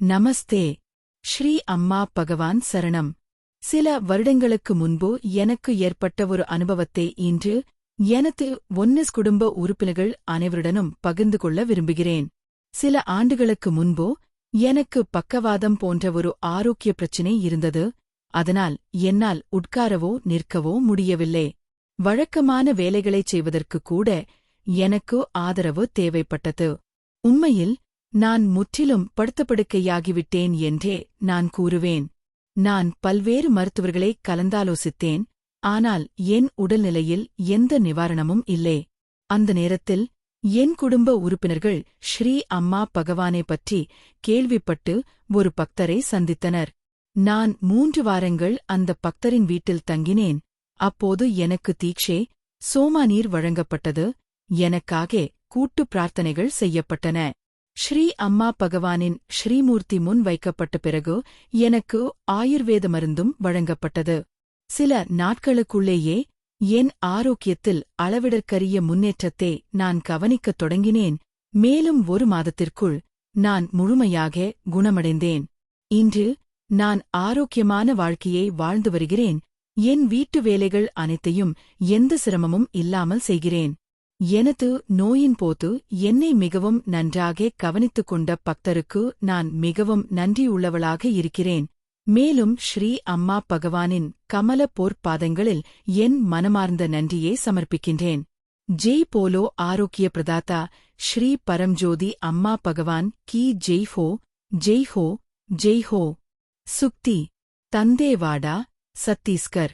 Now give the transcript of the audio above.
நமஸ்தே. ஸ்ரீ அம்மா பகவான் சரணம். சில வருடங்களுக்கு முன்பு எனக்கு ஏற்பட்ட ஒரு அனுபவத்தை இன்று எனது ஒன்னஸ் குடும்ப உறுப்பினர்கள் அனைவருடனும் பகிர்ந்து கொள்ள விரும்புகிறேன். சில ஆண்டுகளுக்கு முன்பு எனக்கு பக்கவாதம் போன்ற ஒரு ஆரோக்கிய பிரச்சினை இருந்தது. அதனால் என்னால் உட்காரவோ நிற்கவோ முடியவில்லை. வழக்கமான வேலைகளைச் செய்வதற்கு கூட எனக்கு ஆதரவு தேவைப்பட்டது. உண்மையில் நான் முற்றிலும் படுத்தப்படுக்கையாகிவிட்டேன் என்றே நான் கூறுவேன். நான் பல்வேறு மருத்துவர்களை கலந்தாலோசித்தேன் ஆனால் என் உடல்நிலையில் எந்த நிவாரணமும் இல்லை. அந்த நேரத்தில் என் குடும்ப உறுப்பினர்கள் ஸ்ரீ அம்மா பகவானை பற்றி கேள்விப்பட்டு ஒரு பக்தரை சந்தித்தனர். நான் மூன்று வாரங்கள் அந்த பக்தரின் வீட்டில் தங்கினேன். அப்போது எனக்கு சோமா சோமாநீர் வழங்கப்பட்டது. எனக்காக கூட்டு பிரார்த்தனைகள் செய்யப்பட்டன. ஸ்ரீ அம்மா பகவானின் ஸ்ரீமூர்த்தி முன் வைக்கப்பட்ட பிறகு எனக்கு ஆயுர்வேத மருந்தும் வழங்கப்பட்டது. சில நாட்களுக்குள்ளேயே என் ஆரோக்கியத்தில் அளவிடற்கரிய முன்னேற்றத்தை நான் கவனிக்கத் தொடங்கினேன். மேலும் ஒரு மாதத்திற்குள் நான் முழுமையாக குணமடைந்தேன். இன்று நான் ஆரோக்கியமான வாழ்க்கையை வாழ்ந்து வருகிறேன். என் வீட்டு வேலைகள் அனைத்தையும் எந்த சிரமமும் இல்லாமல் செய்கிறேன். எனது நோயின் போது என்னை மிகவும் நன்றாக கவனித்துக் கொண்ட பக்தருக்கு நான் மிகவும் நன்றியுள்ளவளாக இருக்கிறேன். மேலும் ஸ்ரீ அம்மா பகவானின் கமல போர்ப்பாதங்களில் என் மனமார்ந்த நன்றியை சமர்ப்பிக்கின்றேன். ஜெய் போலோ ஆரோக்கிய பிரதாத்தா ஸ்ரீ பரம்ஜோதி அம்மா பகவான் கி ஜெய் ஹோ ஜெய் ஹோ ஜெய் ஹோ. சுக்தி தந்தேவாடா சத்தீஸ்கர்.